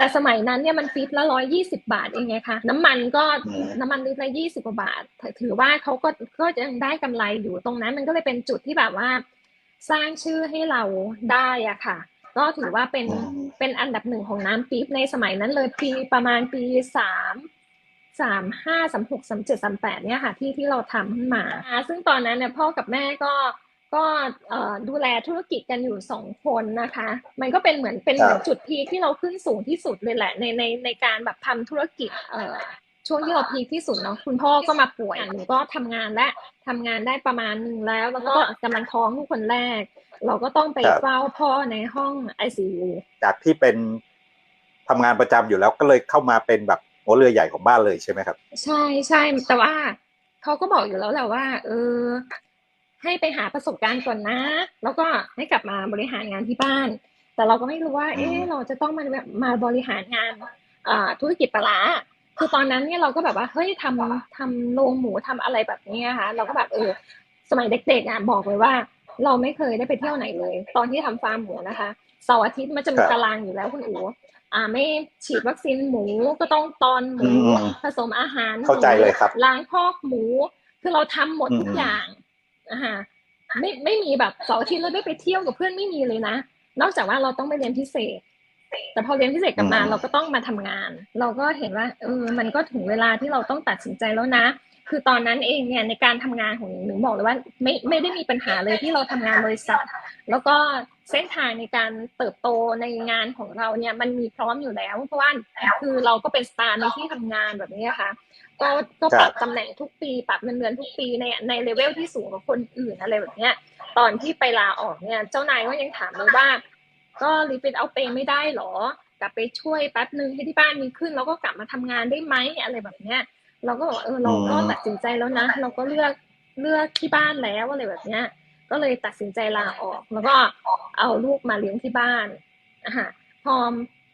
แต่สมัยนั้นเนี่ยมันฟิตละร้อยยี่สิบาทเองไงคะน้ำมันก็อืมน้ำมันลิตรละยี่สิบกว่าบาท ถือว่าเขาก็ก็ยังได้กำไรอยู่ตรงนั้น มันก็เลยเป็นจุดที่แบบว่า สร้างชื่อให้เราได้อะค่ะ ก็ถือว่าเป็นอืมเป็นอันดับหนึ่งของน้ำปี๊บในสมัยนั้นเลยปีประมาณปีสามสามห้าสามหกสามเจ็ดสามแปดเนี่ยค่ะ ที่ที่เราทำขึ้นมาอ่าซึ่งตอนนั้นเนี่ยพ่อกับแม่ก็ ก็เอ่อดูแลธุรกิจกันอยู่สองคนนะคะ มันก็เป็นเหมือนเป็นเหมือนจุดพีคที่เราขึ้นสูงที่สุดเลยแหละในในในการแบบทำธุรกิจเอ่อช่วงที่เราพีคที่สุดเนาะคุณพ่อก็มาป่วยหนูก็ทำงานและทำงานได้ประมาณหนึ่งแล้ว แล้วก็กำลังท้องลูกคนแรก เราก็ต้องไปครับเฝ้าพ่อในห้องไอซียูจากที่เป็นทำงานประจำอยู่แล้วก็เลยเข้ามาเป็นแบบหัวเรือใหญ่ของบ้านเลยใช่ไหมครับ ใช่ใช่แต่ว่าเขาก็บอกอยู่แล้วแหละว่า เออ ให้ไปหาประสบการณ์ก่อนนะ แล้วก็ให้กลับมาบริหารงานที่บ้าน แต่เราก็ไม่รู้ว่าอืมเอ๊ะเราจะต้องมาแบบมาบริหารงานอ่าธุรกิจปลาร้าคือตอนนั้นเนี่ยเราก็แบบว่าเฮ้ยทำทำโรงหมูทำอะไรแบบนี้นะคะเราก็แบบเออ สมัยเด็กๆอะบอกเลยว่า เราไม่เคยได้ไปเที่ยวไหนเลย ตอนที่ทำฟาร์มหมูนะคะเสาร์อาทิตย์มันจะมีครับตารางอยู่แล้วคุณอู๋อ่าไม่ฉีดวัคซีนหมูก็ต้องตอนหมูอืมผสมอาหารหมูเข้าใจเลยครับล้างคอกหมู คือเราทำหมดทุกอืมอย่าง อ่าฮะไม่ไม่มีแบบเสาร์อาทิตย์เราได้ไปเที่ยวกับเพื่อนไม่มีเลยนะ นอกจากว่าเราต้องไปเรียนพิเศษ แต่พอเรียนพิเศษกลับมาเราก็ต้องมาทำงาน เราก็เห็นว่าเออมันก็ถึงเวลาที่เราต้องตัดสินใจแล้วนะ คือตอนนั้นเองเนี่ยในการทำงานของหนูหนูบอกเลยว่า ไม่ไม่ได้มีปัญหาเลยที่เราทำงานบริษัท แล้วก็เส้นทางในการเติบโตในงานของเราเนี่ยมันมีพร้อมอยู่แล้ว เพราะว่าคือเราก็เป็นสตาร์ในที่ทำงานแบบนี้ค่ะ ก็ก็ปรับตำแหน่งทุกปีปรับเงินเดือนทุกปีในในเลเวลที่สูงกว่าคนอื่นอะไรแบบเนี้ย ตอนที่ไปลาออกเนี่ย เจ้านายก็ยังถามเลยว่า ก็รีเป็นเอาเปย์ไม่ได้หรอ กลับไปช่วยแป๊บนึงให้ที่บ้านมีขึ้น แล้วก็กลับมาทำงานได้ไหมอะไรแบบเนี้ย เราก็บอกว่าเออเราก็อืมตัดสินใจแล้วนะ เราก็เลือกเลือกที่บ้านแล้วอะไรแบบเนี้ย ก็เลยตัดสินใจลาออก แล้วก็เอาลูกมาเลี้ยงที่บ้านอะค่ะพอ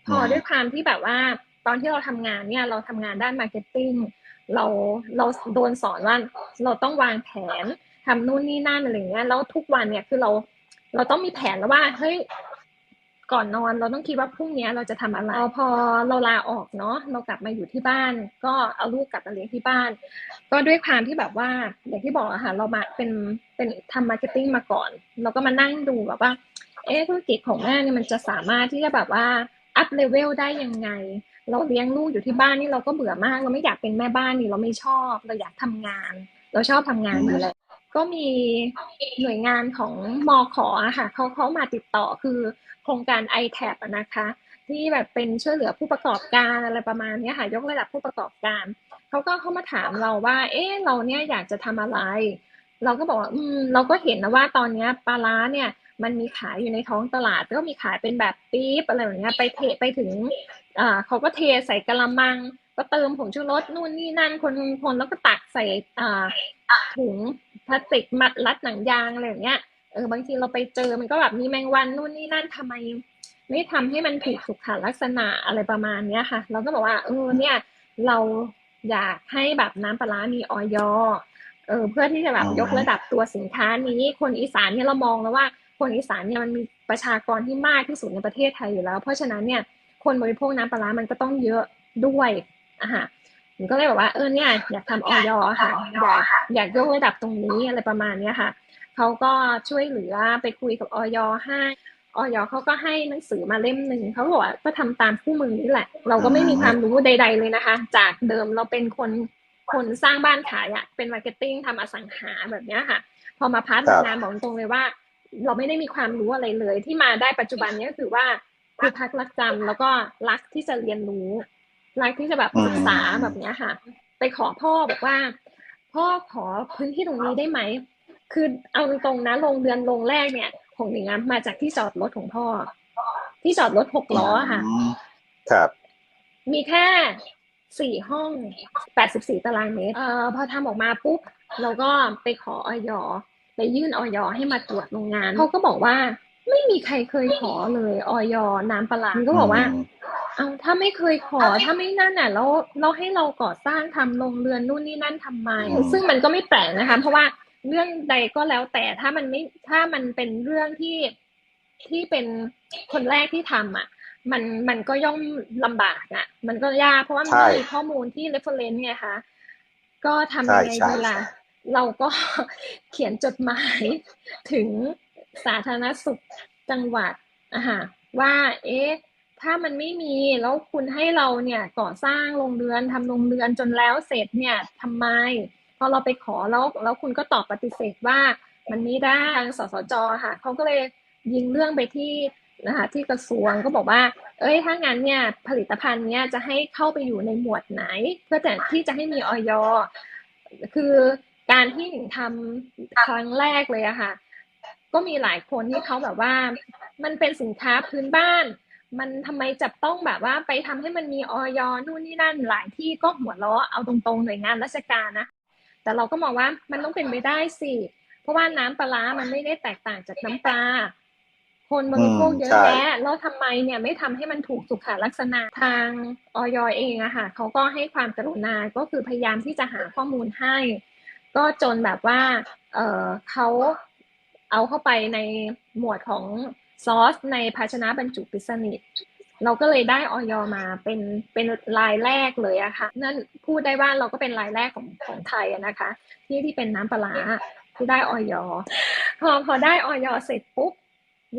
พอด้วยความที่แบบว่า ตอนที่เราทำงานเนี่ย เราทำงานด้านมาร์เก็ตติ้ง เราเราโดนสอนว่าเราต้องวางแผนทำนู่นนี่นั่นอะไรเงี้ยแล้วทุกวันเนี่ยคือเรา เราต้องมีแผนแล้วว่าเฮ้ยก่อนนอนเราต้องคิดว่าพรุ่งนี้เราจะทำอะไรพอเราลาออกเนาะเรากลับมาอยู่ที่บ้าน ก็เอาลูกกลับมาเลี้ยงที่บ้าน ก็ด้วยความที่แบบว่า อย่างที่บอกอะค่ะเรามาเป็นเป็นทำมาร์เก็ตติ้งมาก่อน เราก็มานั่งดูแบบว่า เอ๊ะธุรกิจของแม่เนี่ยมันจะสามารถที่จะแบบว่าอัพเลเวลได้ยังไง เราเลี้ยงลูกอยู่ที่บ้านนี่เราก็เบื่อมาก เราไม่อยากเป็นแม่บ้านนี่เราไม่ชอบเราอยากทำงาน เราชอบทำงานอยู่แล้วก็มีหน่วยงานของมอขอค่ะเขาเขามาติดต่อคือโครงการ i t a b นะคะ ที่แบบเป็นช่วยเหลือผู้ประกอบการอะไรประมาณนี้ค่ะยกระดับผู้ประกอบการเขาก็เข้ามาถามเราว่า เอ๊ะเราเนี่ยอยากจะทำอะไร เราก็บอกว่าอืมเราก็เห็นนะว่าตอนเนี้ยปลาร้าเนี่ย มันมีขายอยู่ในท้องตลาด ก็มีขายเป็นแบบปี๊บอะไรแบบเนี้ยไปเทไปถึงอ่าเขาก็เทใส่กะละมัง ก็เติมผงชูรสนู่นนี่นั่นคนคนแล้วก็ตักใส่อ่าถุงพลาสติกมัดรัดหนังยางอะไรอย่างเงี้ยเออบางทีเราไปเจอมันก็แบบมีแมงวันนู่นนี่นั่นทำไม ไม่ทำให้มันถูกสุขลักษณะอะไรประมาณเนี้ยค่ะ เราก็บอกว่าเออเนี่ยเราอยากให้แบบน้ำปลาร้ามีออยเออเพื่อที่จะแบบอืมยกระดับตัวสินค้านี้คนอีสานเนี่ยเรามองแล้วว่า คนอีสานเนี่ยมันมีประชากรที่มากที่สุดในประเทศไทยอยู่แล้ว เพราะฉะนั้นเนี่ยคนบริโภคน้ำปลาร้ามันก็ต้องเยอะด้วยอะค่ะผมก็เลยบอกว่าเออเนี่ยอยากทำออยค่ะอยากอยากยกระดับตรงนี้อะไรประมาณเนี้ยค่ะเขาก็ช่วยเหลือไปคุยกับออยให้ออยเขาก็ให้หนังสือมาเล่มหนึ่งเขาบอกว่าก็ทำตามคู่มือนี่แหละ เราก็ไม่มีความรู้ใด ๆ เลยนะคะ จากเดิมเราเป็นคนคนสร้างบ้านขายอะเป็นมาร์เก็ตติ้งทำอสังหาแบบเนี้ยค่ะ พอมาพาร์ทครับงานบอกตรงเลยว่า เราไม่ได้มีความรู้อะไรเลย ที่มาได้ปัจจุบันเนี้ก็คือว่าคือพักรักจำแล้วก็รักที่จะเรียนรู้รักที่จะแบบศึกษาแบบเนี้ยค่ะ ไปขอพ่อบอกว่า พ่อขอพื้นที่ตรงนี้ได้ไหมคือเอาตรงๆนะโรงเรือนโรงแรกเนี่ยของหนิงอะมาจากที่จอดรถของพ่อ ที่จอดรถหกล้ออะค่ะมครับ มีแค่สี่ห้องแปดสิบสี่ตารางเมตร เอ่อพอทำออกมาปุ๊บเราก็ไปขอออย ไปยื่นออยให้มาตรวจโรงงานเขาก็บอกว่าไม่มีใครเคยขอเลยออยน้ำปลาร้าก็บอกว่าอืมเอาถ้าไม่เคยขอถ้าไม่นั่นน่ะแล้วเราให้เราก่อสร้างทำโรงเรือนนู่นนี่นั่นทำไมอืมซึ่งมันก็ไม่แปลกนะคะ เพราะว่าเรื่องใดก็แล้วแต่ถ้ามันไม่ถ้ามันเป็นเรื่องที่ที่เป็นคนแรกที่ทำอะ มันมันก็ย่อมลำบากอะ มันก็ยากเพราะว่ามันใช่ไม่มีข้อมูลที่ reference ไงคะก็ทำยังไงใช่ดีล่ะใช่ เราก็เขียนจดหมายถึงสาธารณสุขจังหวัดอะคะว่าเอ๊ะถ้ามันไม่มีแล้วคุณให้เราเนี่ยก่อสร้างโรงเรือนทำโรงเรือนจนแล้วเสร็จเนี่ยทำไมพอเราไปขอแล้วแล้วคุณก็ตอบปฏิเสธว่ามันไม่ได้ทางสสจค่ะเขาก็เลยยิงเรื่องไปที่นะคะที่กระทรวงก็บอกว่า เอ้ยถ้างั้นเนี่ยผลิตภัณฑ์เนี่ยจะให้เข้าไปอยู่ในหมวดไหน เพื่อแต่ที่จะให้มีออยคือ การที่หนิงทำครั้งแรกเลยอะค่ะ ก็มีหลายคนที่เขาแบบว่า มันเป็นสินค้าพื้นบ้าน มันทำไมจะต้องแบบว่าไปทำให้มันมีออยนู่นนี่นั่นหลายที่ก็หัวเราะเอาตรงๆหน่วยงานราชการนะแต่เราก็มองว่ามันต้องเป็นไปได้สิ เพราะว่าน้ำปลาร้ามันไม่ได้แตกต่างจากน้ำปลาคนบริโภคเยอะใช่แยะแล้วทำไมเนี่ยไม่ทำให้มันถูกสุขลักษณะทางออยเองอะค่ะเขาก็ให้ความกรุณาก็คือพยายามที่จะหาข้อมูลให้ ก็จนแบบว่าเออเขาเอาเข้าไปในหมวดของซอสในภาชนะบรรจุปิสนิทเราก็เลยได้ออยมาเป็นเป็นรายแรกเลยอะค่ะนั่นพูดได้ว่าเราก็เป็นรายแรกของของไทยนะคะ ที่ที่เป็นน้ำปลาที่ได้ออยพอพอได้ออยเสร็จปุ๊บ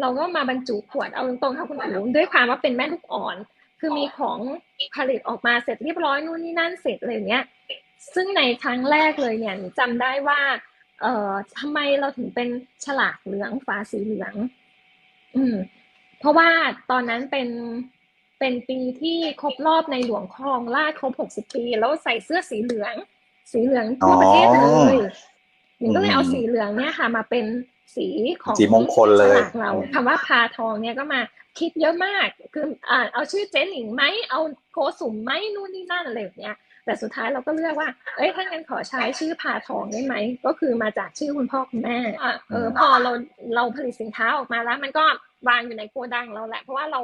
เราก็มาบรรจุขวดเอาตรงๆค่ะคุณอู๋ด้วยความว่าเป็นแม่ลูกอ่อน คือมีของผลิตออกมาเสร็จเรียบร้อยนู่นนี่นั่นเสร็จอะไรอย่างเงี้ย ซึ่งในครั้งแรกเลยเนี่ยหนูจำได้ว่า เอ่อทำไมเราถึงเป็นฉลากเหลืองฝาสีเหลือง อืม เพราะว่าตอนนั้นเป็นเป็นปีที่ครบรอบในหลวงครองราชย์ครบ60ปี แล้วใส่เสื้อสีเหลือง สีเหลืองทั่วประเทศเลยหญิงก็เลยเอาสีเหลืองเนี่ยค่ะ มาเป็นสีของสีมงคลเลยฉากเราคำว่าพาทองเนี่ยก็มาคิดเยอะมากคืออ่าเอาชื่อเจ๊หนิงไหมเอาโกสุมไหมนู่นนี่นั่นอะไรแบบเนี้ย แต่สุดท้ายเราก็เลือกว่า เอ้ยถ้างั้นขอใช้ชื่อพาทองได้ไหม ก็คือมาจากชื่อคุณพ่อคุณแม่อะเออพอเราเราผลิตสินค้าออกมาแล้ว มันก็วางอยู่ในโกดังเราแหละ เพราะว่าเรา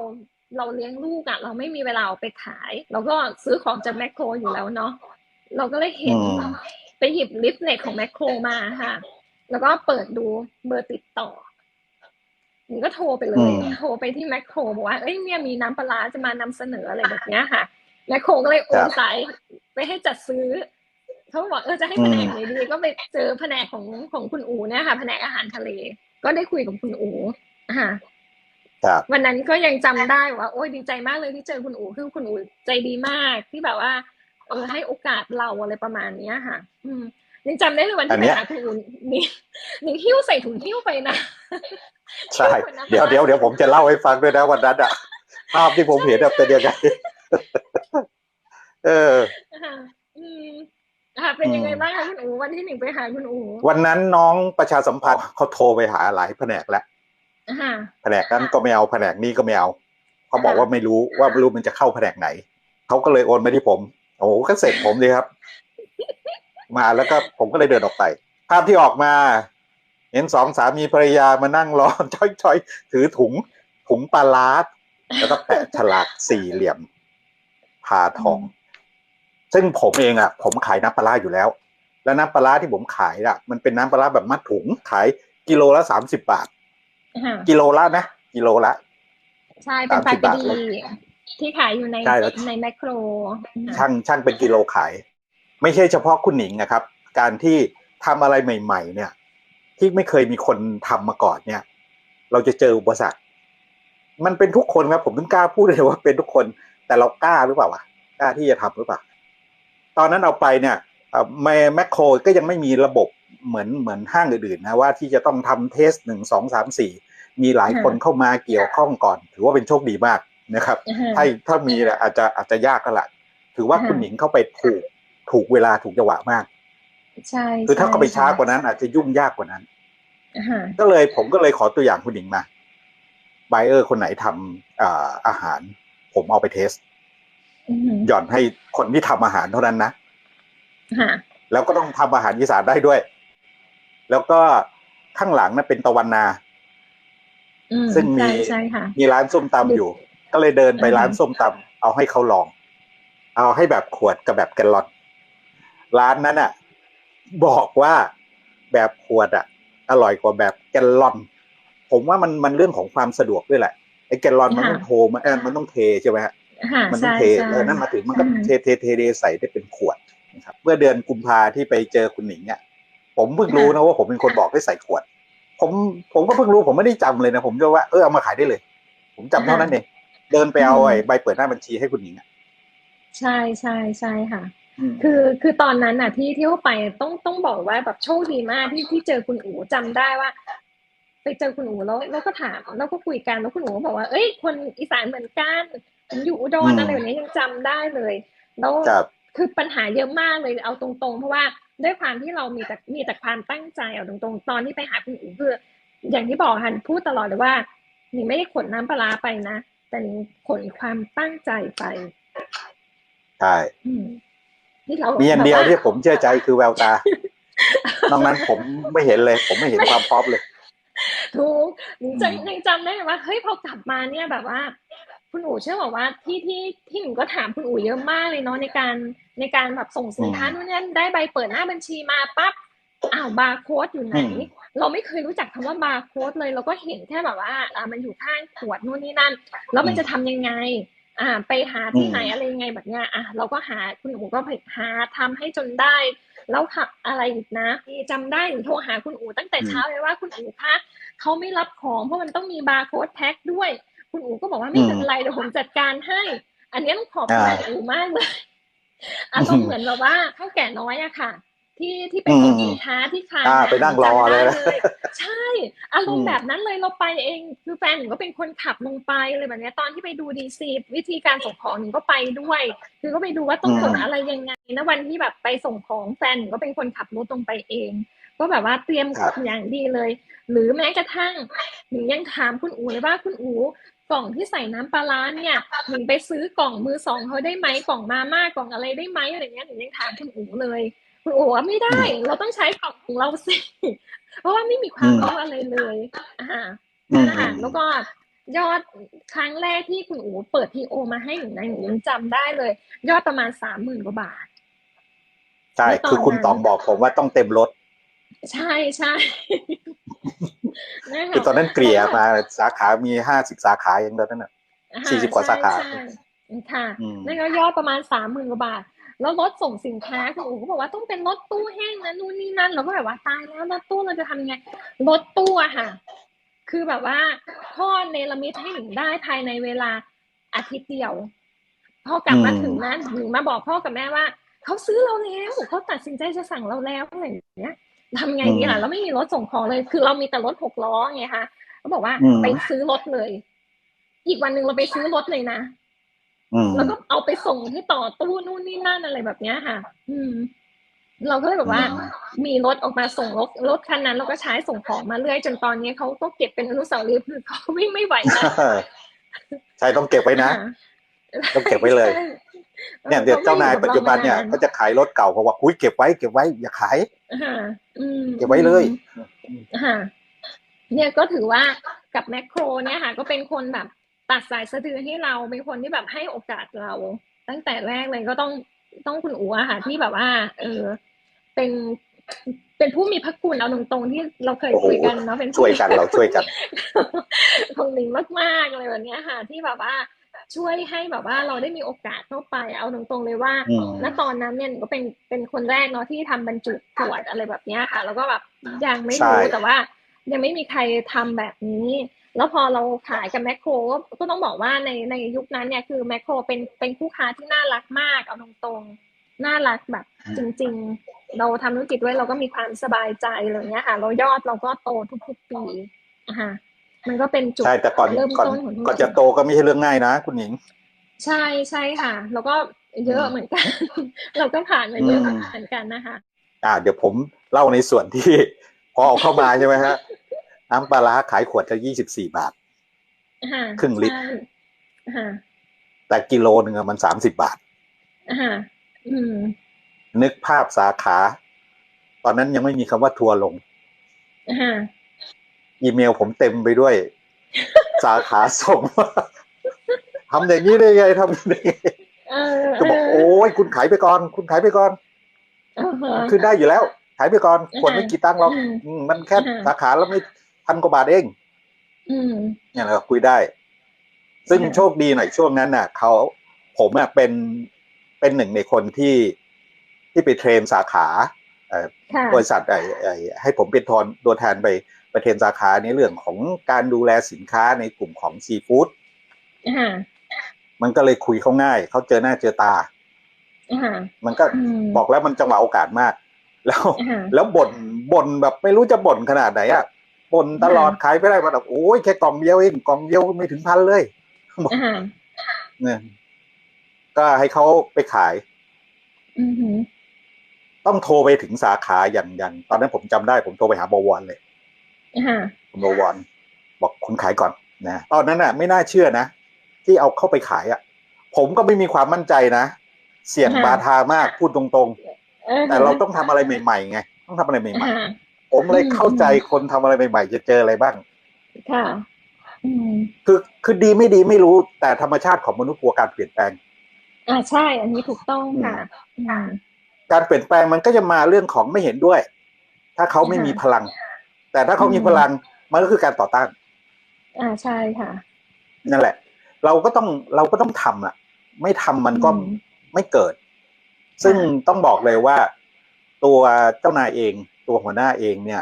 เราเลี้ยงลูกอะเราไม่มีเวลาเอาไปขาย เราก็ซื้อของจากแมคโครอยู่แล้วเนาะเราก็เลยเห็นอืมไปหยิบลิฟเล็ตของแมคโครมาค่ะ แล้วก็เปิดดูเบอร์ติดต่อหนูก็โทรไปเลยอืมโทรไปที่แมคโครบอกว่าเอ้ยเนี่ยมีน้ำปลาร้าจะมานำเสนออะไรแบบเนี้ยค่ะแมคโครก็เลยโอนสาย ไปให้จัดซื้อเขาบอกเออจะให้แผนกไหนดีก็ไปเจอแผนกของของคุณอูเนี่ยค่ะแผนกอาหารทะเล ก็ได้คุยกับคุณอูอ่าครับวันนั้นก็ยังจำได้ว่า โอ้ยดีใจมากเลยที่เจอคุณอูคือคุณอูใจดีมากที่แบบว่า เออให้โอกาสเราอะไรประมาณเนี้ยค่ะ อืมยังจำได้เลยวันอัที่นไปเนี้ยหาคุณอูนี่นี่หิ้วใส่ถุงหิ้วไปนะใช่เดี๋ยวเดี๋ยวเดี๋ยวผมจะเล่าให้ฟังด้วยนะวันนั้นอะภาพที่ผมเห็นอะเป็นยังไง เออค่ะอืมค่ะเป็นยังไงอืมบ้างคะคุณอูวันที่หนึ่งไปหาคุณอูวันนั้นน้องประชาสัมพันธ์เขาโทรไปหาหลายแผนกแล้วค่ะแผนกนั้นก็ไม่เอาแผนกนี้ก็ไม่เอาเขาบอกว่าไม่รู้ว่าไม่รู้มันจะเข้าแผนกไหนเขาก็เลยโอนมาที่ผมโอ้โหก็เสร็จผมเลยครับ มาแล้วก็ผมก็เลยเดินออกไป ภาพที่ออกมา เห็นสองสามีภรรยามานั่งรอช้อยๆถือถุง ถุงปลาร้าแล้วก็แปะฉลากสี่เหลี่ยมพาทอง ซึ่งผมเองอะ ผมขายน้ำปลาร้าอยู่แล้ว แล้วน้ำปลาร้าที่ผมขายอะ มันเป็นน้ำปลาร้าแบบมัดถุงขายกิโลละสามสิบบาทค่ะกิโลละนะกิโลละ ใช่เป็นปลา30กระบาทดีที่ขายอยู่ในใช่แล้วในแมคโคร ช่างช่างเป็นกิโลขาย ไม่ใช่เฉพาะคุณหนิงนะครับ การที่ทำอะไรใหม่ ๆ เนี่ย ที่ไม่เคยมีคนทำมาก่อนเนี่ย เราจะเจออุปสรรค มันเป็นทุกคนครับผมถึงกล้าพูดเลยว่าเป็นทุกคน แต่เรากล้าหรือเปล่าวะกล้าที่จะทำหรือเปล่า ตอนนั้นเอาไปเนี่ยเอ่อแมแมคโครก็ยังไม่มีระบบเหมือนเหมือนห้างอื่นๆนะว่าที่จะต้องทำเทสหนึ่งสองสามสี่มีหลายคนเข้ามาเกี่ยวข้องก่อน ถือว่าเป็นโชคดีมากนะครับถ้าถ้ามีเนี่ยอาจจะอาจจะยากก็แหละถือว่าอ่าคุณหนิงเข้าไปถูกถูกเวลาถูกจังหวะมาก ใช่คือถ้าใช่เขาไปช้ากว่านั้น อาจจะยุ่งยากกว่านั้นค่ะก็เลยผมก็เลยขอตัวอย่างคุณหนิงมาไบเออร์คนไหนทำอ่าอาหาร ผมเอาไปเทสอืม หย่อนให้คนที่ทำอาหารเท่านั้นนะค่ะแล้วก็ต้องทำอาหารอีสานได้ด้วย แล้วก็ข้างหลังนะเป็นตะวันนาอืมซึ่งมีใช่ใช่ค่ะมีร้านส้มตำอยู่ ก็เลยเดินไปอ่าฮะร้านส้มตำเอาให้เขาลอง เอาให้แบบขวดกับแบบแกลลอน ร้านนั้นอะ บอกว่าแบบขวดอะ อร่อยกว่าแบบแกลลอน ผมว่ามันมันเรื่องของความสะดวกด้วยแหละไออ้แกลลอนมันค่ะต้องโทรมาเออมันต้องเทใช่ไหมฮะค่ะ มันต้องใช่เทใช่เออนั่นมาถึงมันก็อืมเทเทเทเทใส่ได้เป็นขวดนะครับเมื่อเดือนกุมภาที่ไปเจอคุณหนิงเนี่ยผมเพิ่งรู้นะว่าผมเป็นคนบอกให้ใส่ขวด ผมผมก็เพิ่งรู้ผมไม่ได้จำเลยนะผมจะว่าเออเอามาขายได้เลย ผมจำเท่านั้นเองเดินไปเอาไอ้ใบเปิดหน้าบัญชีให้คุณหนิงอะใช่ใช่ใช่ค่ะอืมคือคือตอนนั้นน่ะที่ที่เข้าไปต้องต้องบอกว่าแบบโชคดีมากที่ที่เจอคุณอู๋จำได้ว่า ไปเจอคุณอู๋แล้วแล้วก็ถามแล้วก็คุยกันแล้วคุณอู๋ก็บอกว่า เอ้ย คนอีสานเหมือนกัน ผมอยู่อุดรอะไรแบบนี้ยังจำได้เลยแล้วครับคือปัญหาเยอะมากเลยเอาตรงๆ เพราะว่าด้วยความที่เรามีแต่มีแต่ความตั้งใจเอาตรงๆ ตอนที่ไปหาคุณอู๋คืออย่างที่บอกค่ะพูดตลอดเลยว่าหนิงไม่ได้ขนน้ำปลาร้าไปนะ แต่หนิงขนความตั้งใจไปใช่อืมที่เรามีอันเดียวแบบาที่ผมเชื่อใจคือแววตานอกนั้นผมไม่เห็นเลย ผมไม่เห็นความพร้อมเลยถูกหนิงจะอืมยังจำได้เลยว่าเฮ้ยพอกลับมาเนี่ยแบบว่า คุณอู๋เชื่อบอกว่าที่ที่ที่หนิงก็ถามคุณอู๋เยอะมากเลยเนาะในการในการแบบส่งสินค้านู่นนี่นั่นได้ใบเปิดหน้าบัญชีมาปั๊บอ้าวบาร์โค้ดอยู่ไหน เราไม่เคยรู้จักคำว่าบาร์โค้ดเลย เราก็เห็นแค่แบบว่าอ่ามันอยู่ข้างขวดนู่นนี่นั่น แล้วมันจะทำยังไง อ่า ไปหาที่ไหนอะไรยังไงแบบเนี้ยอะเราก็หาคุณอู๋ก็ไปหาทำให้จนได้แล้วค่ะอะไรอีกนะจำได้หนูโทรหาคุณอู๋ตั้งแต่เช้าเลยว่าคุณอู๋คะเขาไม่รับของเพราะมันต้องมีบาร์โค้ดแท็กด้วย คุณอู๋ก็บอกว่าไม่เป็นไรเดี๋ยวผมจัดการให้ อันนี้ต้องขอบคุณอู๋มากเลยอารมณ์เหมือนแบบว่าข้าวแก่น้อยอะค่ะ ที่ที่ไปส่งสินค้าที่คานอ่าไปนั่งรอเลยจำได้ใช่ อารมณ์แบบนั้นเลยเราไปเอง คือแฟนหนูก็เป็นคนขับลงไปเลยแบบเนี้ยตอนที่ไปดูดีซีวิธีการส่งของหนูก็ไปด้วย คือก็ไปดูว่าต้องกดอะไรยังไงนะวันที่แบบไปส่งของแฟนหนูก็เป็นคนขับรถตรงไปเอง ก็แบบว่าเตรียมครับอย่างดีเลย หรือแม้กระทั่งหนูยังถามคุณอูเลยว่าคุณอู กล่องที่ใส่น้ำปลาร้าเนี่ยหนูไปซื้อกล่องมือสองเขาได้ไหมกล่องมาม่ากล่องอะไรได้ไหมอะไรเงี้ยหนูยังถามคุณอูเลยคุณอูว่าไม่ได้ เราต้องใช้กล่องของเราสิเพราะว่าไม่มีความรู้อะไรเลยอ่าอืมนะคะแล้วก็ยอดครั้งแรกที่คุณอูเปิดทีโอมาให้หนูนะหนูยังจำได้เลย ยอดประมาณสามหมื่นกว่าบาทใช่คือคุณต๋องบอกผมว่าต้องเต็มรถ ใช่ใช่นะ คะคือตอนนั้นเกลี่ยมาสาขามีห้าสิบสาขาอย่างตอนนั้นน่ะอ่สี่สิบกว่าสาขาใช่ใช่ค่ะอืมนั่นก็ยอดประมาณสามหมื่นกว่าบาท แล้วรถส่งสินค้าคุณอู๋ก็บอกว่าต้องเป็นรถตู้แห้งนะนู่นนี่นั่นเราก็แบบว่าตายแล้วรถตู้เราจะทำยังไงรถตู้อะค่ะ คือแบบว่าพ่อเนรมิตให้หนิงได้ภายในเวลาอาทิตย์เดียวพอกลับมาอืมถึงนั้นหนิงมาบอกพ่อกับแม่ว่าเขาซื้อเราแล้วเขาตัดสินใจจะสั่งเราแล้วอะไรอย่างเงี้ย ทำไงดีล่ะเราไม่มีรถส่งของเลย คือเรามีแต่รถหกล้อไงคะเขาบอกว่าอืมไปซื้อรถเลย อีกวันหนึ่งเราไปซื้อรถเลยนะอืมแล้วก็เอาไปส่งให้ต่อตู้นู่นนี่นั่นอะไรแบบเนี้ยค่ะ อืม เราก็เลยแบบว่า มีรถออกมาส่งรถรถคันนั้นเราก็ใช้ส่งของมาเรื่อยจนตอนนี้เขาก็เก็บเป็นอนุสาวรีย์คือเขาวิ่งไม่ไหวแล้วใช่ต้องเก็บไว้นะต้องเก็บไว้เลยใช่เนี่ยเดี๋ยวเจ้านายปัจจุบันเนี่ยขาก็จะขายรถเก่าเพราะว่าอุ้ยเก็บไว้เก็บไว้อย่าขาย อ่าอืมเก็บไว้เลยอ่าเนี่ยก็ถือว่ากับแมคโคร เนี่ยค่ะ ก็เป็นคนแบบตัดสายสะดือให้เราเป็นคนที่แบบให้โอกาสเรา ตั้งแต่แรกเลยก็ต้องต้องคุณอู๋อะค่ะ ที่แบบว่า เออ เป็นเป็นผู้มีพระคุณเอาตรงๆที่เราเคยคุยกันเนาะเป็นผู้ช่วยกันเราช่วยกันของหนิงมากๆเลยแบบเนี้ยค่ะ ที่แบบว่า ช่วยให้แบบว่าเราได้มีโอกาสเข้าไปเอาตรงๆเลยว่าอืมณตอนนั้นเนี่ยหนูก็เป็นเป็นคนแรกเนาะที่ทำบรรจุขวดอะไรแบบเนี้ยค่ะ แล้วก็แบบยังไม่รู้ใช่แต่ว่า ยังไม่มีใครทำแบบนี้ แล้วพอเราขายกับแมคโครก็ก็ต้องบอกว่าในในยุคนั้นเนี่ยคือแมคโครเป็นเป็นคู่ค้าที่น่ารักมากเอาตรงๆน่ารักแบบจริง ๆ เราทำธุรกิจด้วยเราก็มีความสบายใจอะไรเงี้ยค่ะ เรายอดเราก็โตทุกๆปีอะฮะ มันก็เป็นจุดใช่แต่ก่อนเริ่มก่อนต้นของธุรก่อนกิจะจโตก็ไม่ใช่เรื่องง่ายนะ คุณหญิง ใช่ใช่ค่ะ แล้วก็เยอะเหมือนกัน เราก็ผ่านมาเยอะเหมือนกันนะคะ อ่า เดี๋ยวผมเล่าในส่วนที่ พอเอาเข้ามาใช่ไหมฮะน้ำปลาร้าขายขวดละยี่สิบสี่บาทอ่าครึ่งลิตรใช่อ่าแต่กิโลหนึ่งอะมันสามสิบบาทอ่าอืมนึกภาพสาขา ตอนนั้นยังไม่มีคำว่าทัวร์ลง อ่าอีเมลผมเต็มไปด้วย สาขาส่งทำอย่างนี้ได้ไงทำอย่างนี้ได้ไงเออก็บอกโอ้ยคุณขายไปก่อน คุณขายไปก่อนเออเออขึ้นได้อยู่แล้ว ขายไปก่อนอืมขวดไม่กี่ตังค์หรอกอืมอืมมันแค่อืมสาขาแล้วไม่พันกว่าบาทเองอืมเนี่ยเราคุยได้ ซึ่งค่ะโชคดีหน่อยช่วงนั้นน่ะเขาผมอะเป็นเป็นหนึ่งในคนที่ที่ไปเทรนสาขาเอ่อค่ะบริษัทไอ้ไอ้ให้ผมเป็นทอนตัวแทนไป ไปเทรนสาขาในเรื่องของการดูแลสินค้าในกลุ่มของซีฟู้ดค่ะมันก็เลยคุยเขาง่าย เขาเจอหน้าเจอตาค่ะมันก็อืมบอกแล้วมันจังหวะโอกาสมาก แล้วค่ะแล้วบ่นบ่นแบบไม่รู้จะบ่นขนาดไหนอะบ่นตลอดขายไม่ได้มาแบบโอ้ยแค่กล่องเดียวเองกล่องเดียวไม่ถึงพันเลยค่ะเนี่ยก็ให้เขาไปขายอือหือต้องโทรไปถึงสาขาอย่างอย่าง ตอนนั้นผมจำได้ผมโทรไปหาบวรเลย ค่ะคุณบวรบอกคุณขายก่อนนะตอนนั้นน่ะ ไม่น่าเชื่อนะ ที่เอาเข้าไปขายอะ ผมก็ไม่มีความมั่นใจนะ เสี่ยงค่ะบาทามากพูดตรงออๆแต่เราต้องทำอะไรใหม่ๆไงต้องทำอะไรใหม่ค่ะๆผมเลยอืมเข้าใจคนทำอะไรใหม่ๆ จะเจออะไรบ้าง ค่ะอืมคือคือดีไม่ดีไม่รู้แต่ธรรมชาติของมนุษย์กลัวการเปลี่ยนแปลง อ่าใช่ อันนี้ถูกต้องค่ะอืมการเปลี่ยนแปลงมันก็จะมาเรื่องของไม่เห็นด้วย ถ้าเขาไม่มีพลัง แต่ถ้าเขามีพลังมันก็คือการต่อต้าน อ่าใช่ค่ะ นั่นแหละ เราก็ต้องเราก็ต้องทำอะ ไม่ทำมันก็อืมไม่เกิด ซึ่งค่ะต้องบอกเลยว่า ตัวเจ้านายเอง ตัวหัวหน้าเองเนี่ย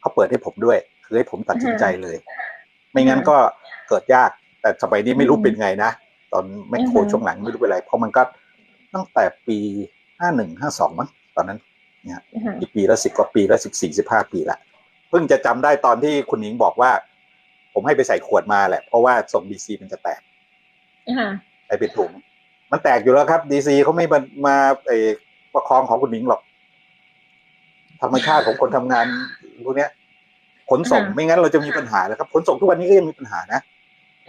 เขาเปิดให้ผมด้วย คือให้ผมตัดสินใจเลย ไม่งั้นก็เกิดยาก แต่สมัยนี้ไม่รู้เป็นไงนะ ตอนแมคโครช่วงหลังไม่รู้เป็นไร เพราะมันก็ตั้งแต่ปีห้าหนึ่งห้าสองมั้งตอนนั้นค่ะกี่ปีแล้วสิบกว่าปีแล้วสิบสี่สิบห้าปีละ เพิ่งจะจำได้ตอนที่คุณหญิงบอกว่า ผมให้ไปใส่ขวดมาแหละ เพราะว่าส่งดีซีมันจะแตกค่ะไปเป็นถุง มันแตกอยู่แล้วครับดีซีเขาไม่มามาเออประคองของคุณหญิงหรอก ธรรมชาติของคนทำงานพวกเนี้ย ขนส่งอ่าไม่งั้นเราจะมีปัญหาแล้วครับ ขนส่งทุกวันนี้ก็ยังมีปัญหานะ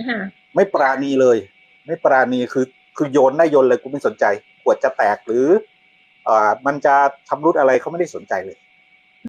ค่ะไม่ปราณีเลย ไม่ปราณีคือคือโยนได้โยนเลยกูไม่สนใจขวดจะแตกหรือ เอ่อมันจะชำรุดอะไรเขาไม่ได้สนใจเลย